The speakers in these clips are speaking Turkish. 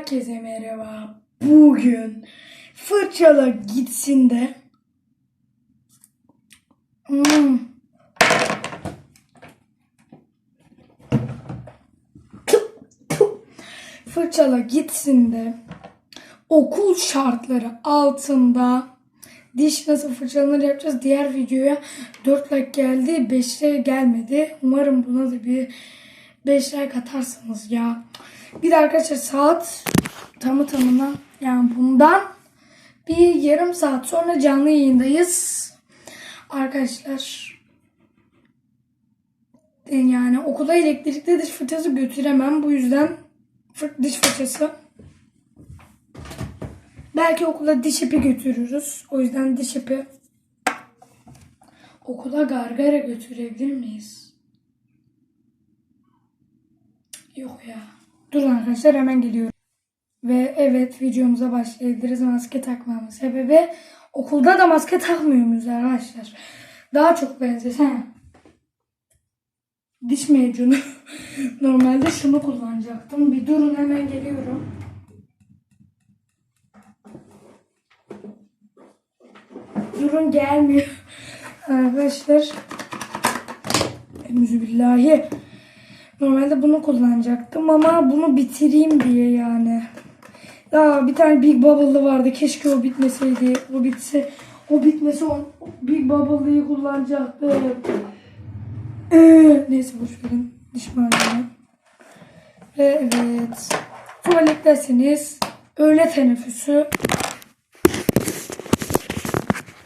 Herkese merhaba. Bugün fırçala gitsin de Hmm. Fırçala gitsin de okul şartları altında diş nasıl fırçalanır yapacağız. Diğer videoya 4 like geldi. 5 like gelmedi. Umarım buna da bir 5 like atarsınız ya. Bir de arkadaşlar saat tamı tamına yani bundan bir yarım saat sonra canlı yayındayız. Arkadaşlar yani okula elektrikli diş fırçası götüremem. Bu yüzden fır- diş fırçası Belki okula diş ipi götürürüz. O yüzden diş ipi okula gargara götürebilir miyiz? Yok ya. Durun arkadaşlar hemen geliyorum. Ve evet videomuza başlayabiliriz. Maske takmamın sebebi okulda da maske takmıyor muyuz arkadaşlar? Daha çok benzesene. Diş macunu. Normalde şunu kullanacaktım. Bir durun hemen geliyorum. Durun gelmiyor. Arkadaşlar. Emzübillahi. Normalde bunu kullanacaktım ama bunu bitireyim diye yani. Ya bir tane Big Bubble'lı vardı. Keşke o bitmeseydi. O bitse. O bitmese o Big Bubble'lıyı kullanacaktım. Ee, neyse boş verin. Diş macunu. Ve evet. Tuvalettesiniz. Öğle teneffüsü.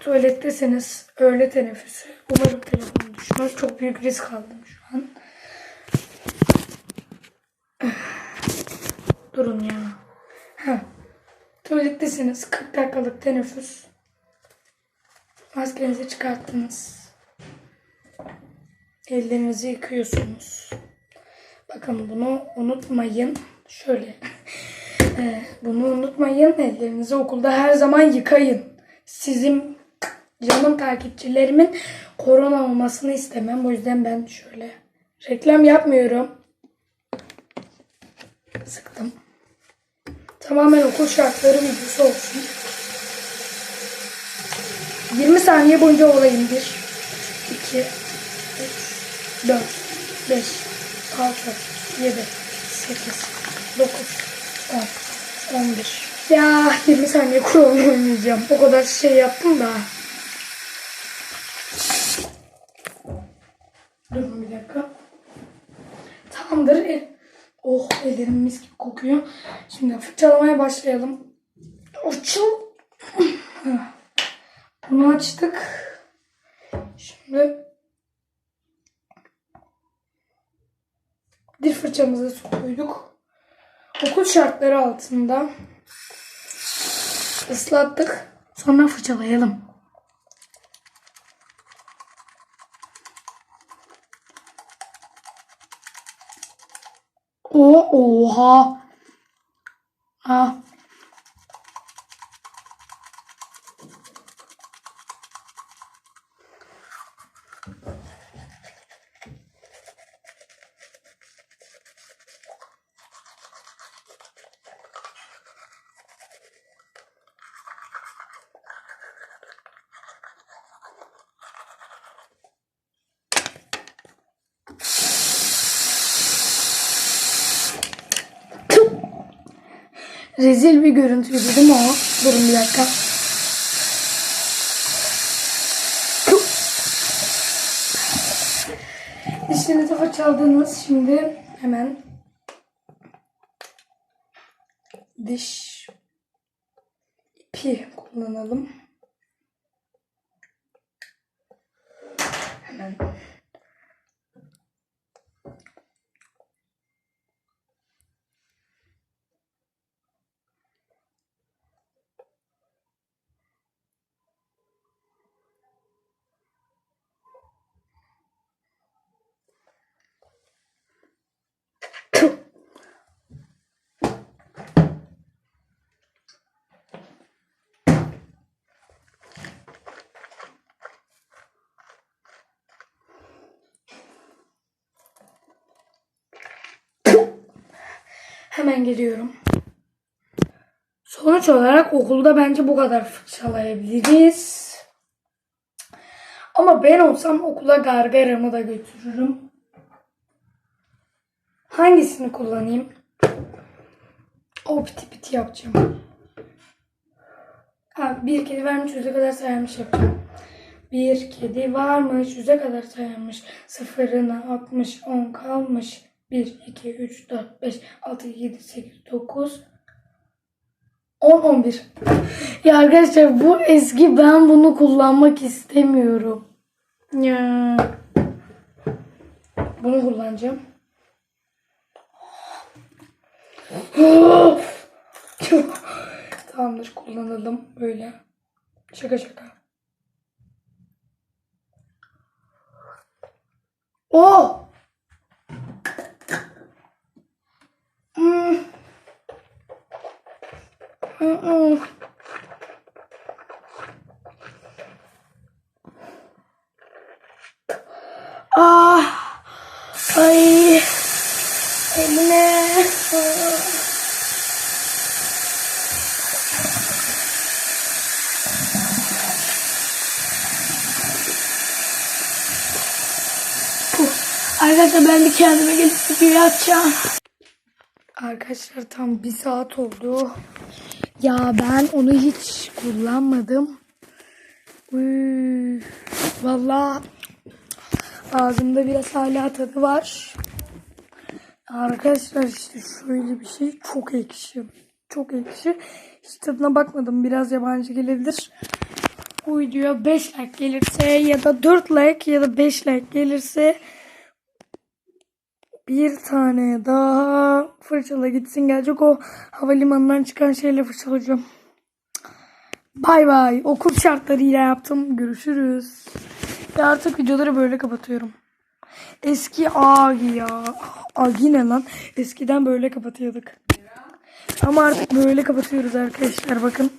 Tuvalettesiniz. Öğle teneffüsü. Umarım telefonum düşmez. Çok büyük risk aldım şu an. Durun ya. Ha. Tuvalettesiniz. 40 dakikalık teneffüs. Maskenizi çıkarttınız. Ellerinizi yıkıyorsunuz. Bakın bunu unutmayın. Şöyle. Ee, bunu unutmayın. Ellerinizi okulda her zaman yıkayın. Sizin canım takipçilerimin korona olmasını istemem. O yüzden ben şöyle reklam yapmıyorum. Sıktım. Tamamen okul şartları videosu olsun. 20 saniye boyunca olayım. 1, 2, 3, 4, 5, 6, 7, 8, 9, 10, 11. Ya 20 saniye kuralını. O kadar şey yaptım da. Durun bir dakika. Tamamdır. El... Oh ellerim gibi kokuyor. Şimdi fırçalamaya başlayalım. Açıl. Bunu açtık. Şimdi dil fırçamıza su koyduk. Okul şartları altında ıslattık. Sonra fırçalayalım. O oha. Ha. Rezil bir görüntüydü değil mi o? Durun bir dakika. Dişlerinizi fırçaladınız. Şimdi hemen diş ipi kullanalım. Hemen Hemen geliyorum. Sonuç olarak okulda bence bu kadar fırçalayabiliriz. Ama ben olsam okula gargaramı da götürürüm. Hangisini kullanayım? O piti yapacağım. Ha, bir kedi varmış yüze kadar sayarmış yapacağım. Bir kedi varmış yüze kadar sayarmış. Sıfırına 60 10 kalmış. 1, 2, 3, 4, 5, 6, 7, 8, 9, 10, 11. Ya arkadaşlar bu eski ben bunu kullanmak istemiyorum. Ya. Bunu kullanacağım. Tamamdır kullanalım böyle. Şaka şaka. Oh! Hmm. Mm-mm. Ah! Ay! Eline. Ah. Arkadaşlar ben bir kendime gelip video açacağım. Arkadaşlar tam bir saat oldu. Ya ben onu hiç kullanmadım. Üy, Vallahi ağzımda biraz hala tadı var. Arkadaşlar işte şöyle bir şey çok ekşi. Çok ekşi. Hiç tadına bakmadım. Biraz yabancı gelebilir. Bu videoya 5 like gelirse ya da 4 like ya da 5 like gelirse bir tane daha fırçala gitsin gelecek o havalimanından çıkan şeyle fırçalayacağım. Bay bay. Okul şartlarıyla yaptım. Görüşürüz. Ve artık videoları böyle kapatıyorum. Eski Agi ya. Agi ne lan? Eskiden böyle kapatıyorduk. Ama artık böyle kapatıyoruz arkadaşlar bakın.